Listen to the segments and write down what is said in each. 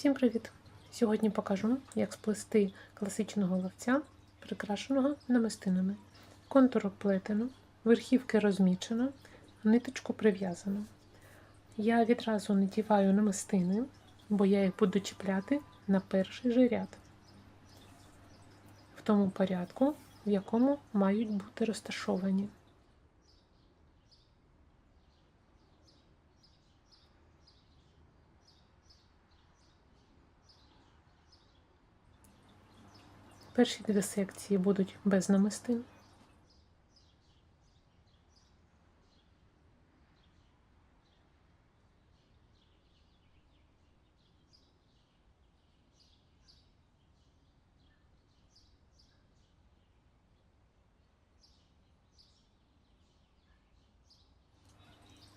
Всім привіт! Сьогодні покажу, як сплести класичного ловця, прикрашеного намистинами. Контур обплетено, верхівки розмічено, ниточку прив'язано. Я відразу надіваю намистини, бо я їх буду чіпляти на перший же ряд, в тому порядку, в якому мають бути розташовані. Перші дві секції будуть без намистин.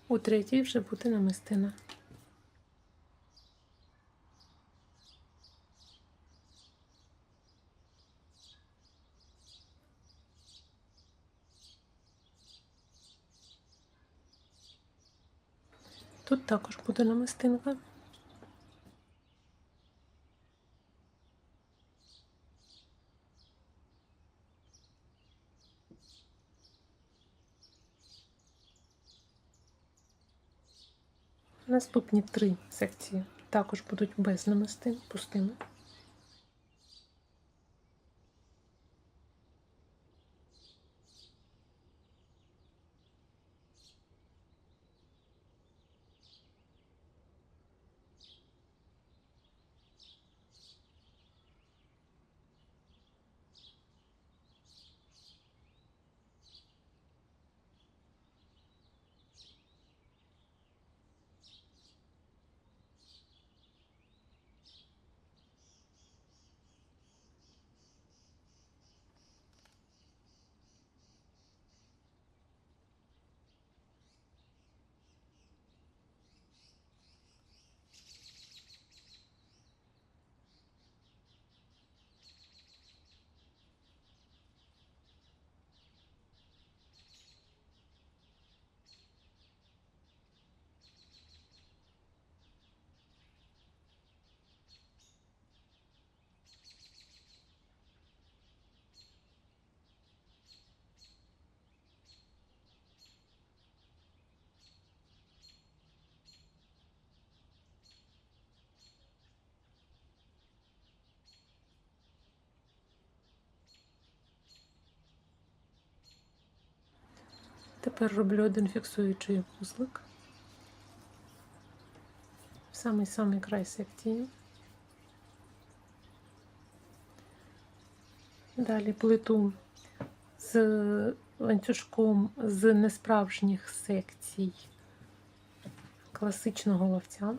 У третій вже буде намистина. Тут також буде намистинка. Наступні три секції також будуть без намистин, пустими. Тепер роблю один фіксуючий вузлик в самий-самий край секції. Далі плиту з ланцюжком з несправжніх секцій класичного ловця.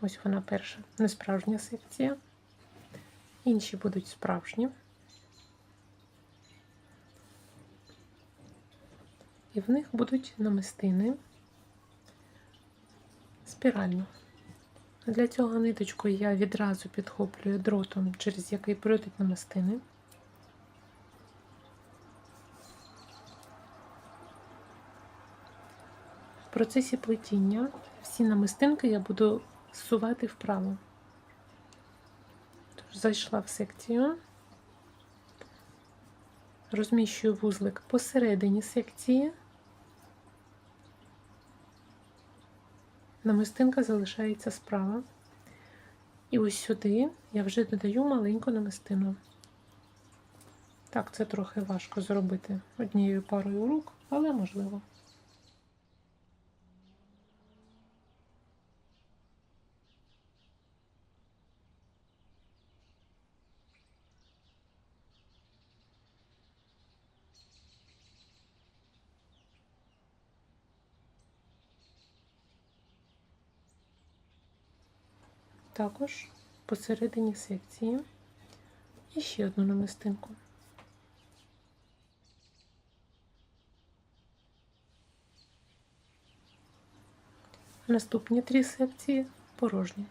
Ось вона перша несправжня секція. Інші будуть справжні. І в них будуть намистини спірально. Для цього ниточку я відразу підхоплюю дротом, через який пройдуть намистини. В процесі плетіння всі намистинки я буду зсувати вправо. Тож, зайшла в секцію, розміщую вузлик посередині секції. Намистинка залишається справа. І ось сюди я вже додаю маленьку намистину. Так, це трохи важко зробити однією парою рук, але можливо. Також посередині секції і ще одну намистинку. Наступні три секції порожні.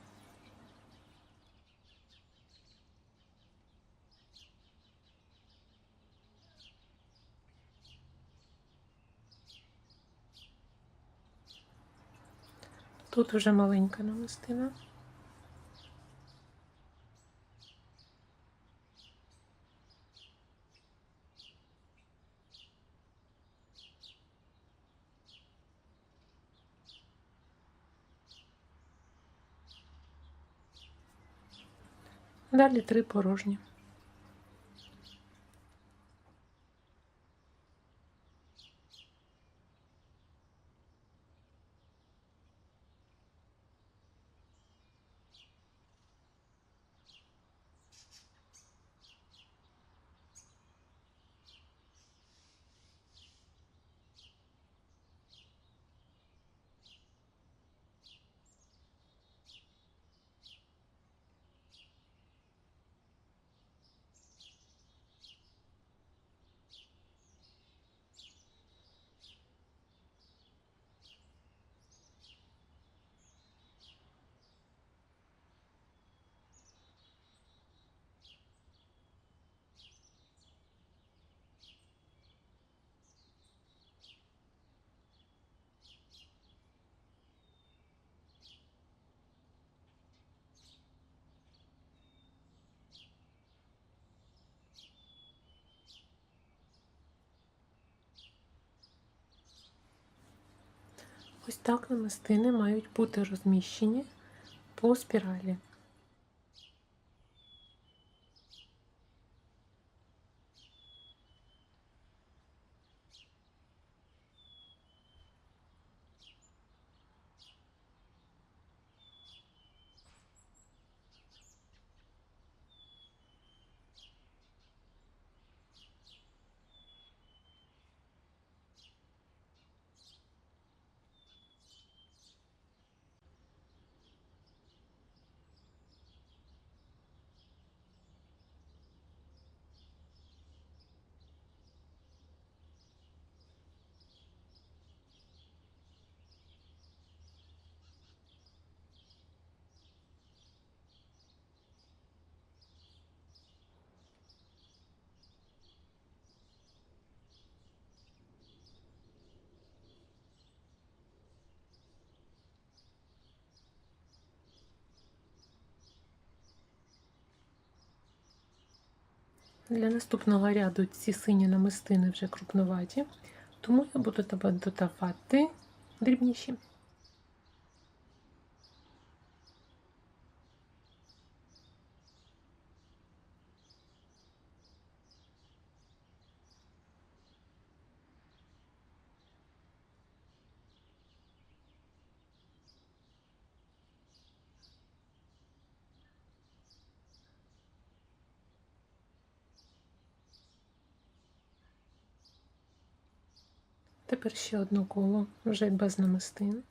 Тут вже маленька намистина. Далі три порожні. Ось так намистини мають бути розміщені по спіралі. Для наступного ряду ці сині намистини вже крупноваті, тому я буду додавати дрібніші. Тепер ще одне коло вже без намистин.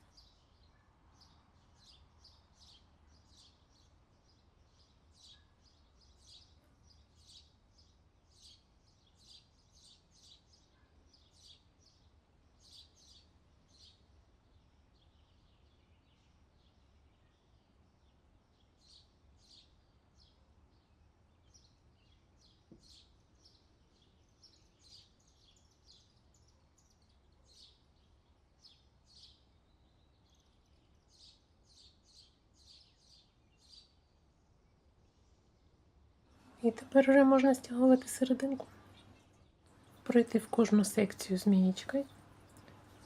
І тепер вже можна стягувати серединку. Пройти в кожну секцію змієчкою,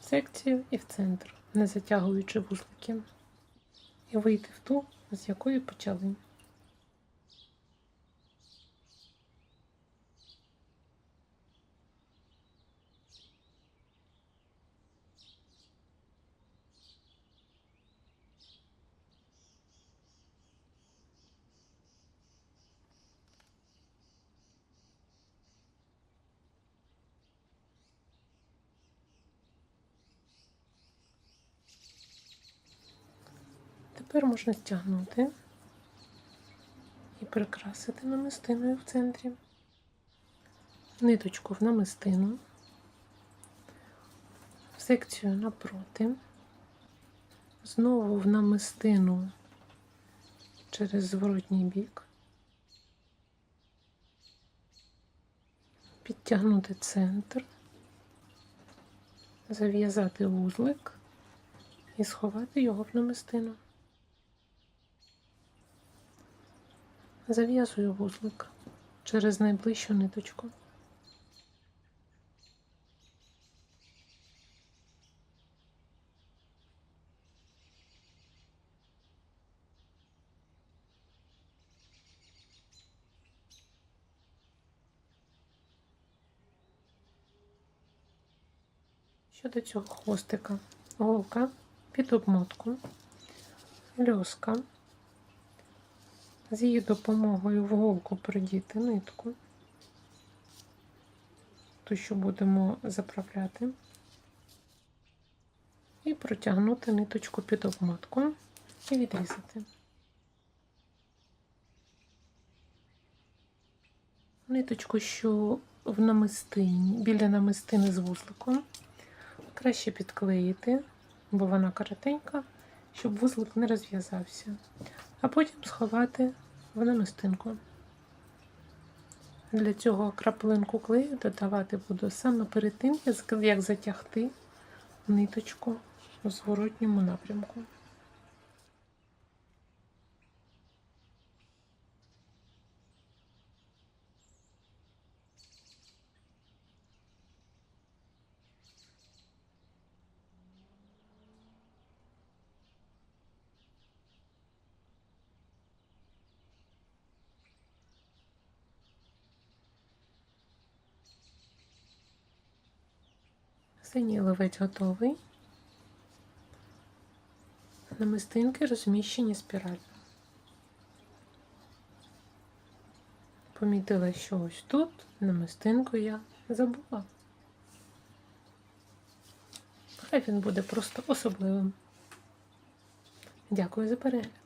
секцію і в центр, не затягуючи вузлики. І вийти в ту, з якої почали. Тепер можна стягнути і прикрасити намистиною в центрі. Ниточку в намистину, в секцію напроти, знову в намистину через зворотній бік, підтягнути центр, зав'язати вузлик і сховати його в намистину. Зав'язую вузлик через найближчу ниточку. Щодо цього хвостика, голка під обмотку, льоска. З її допомогою в голку продіти нитку, ту, що будемо заправляти, і протягнути ниточку під обмотку і відрізати. Ниточку, що в намистині, біля намистини з вузликом, краще підклеїти, бо вона коротенька, щоб вузлик не розв'язався а потім сховати в намистинку. Для цього краплинку клею додавати буду саме перед тим, як затягти ниточку у зворотньому напрямку. Синій ловець готовий. Намистинки розміщені спірально. Помітила, що ось тут намистинку я забула. Хай він буде просто особливим. Дякую за перегляд.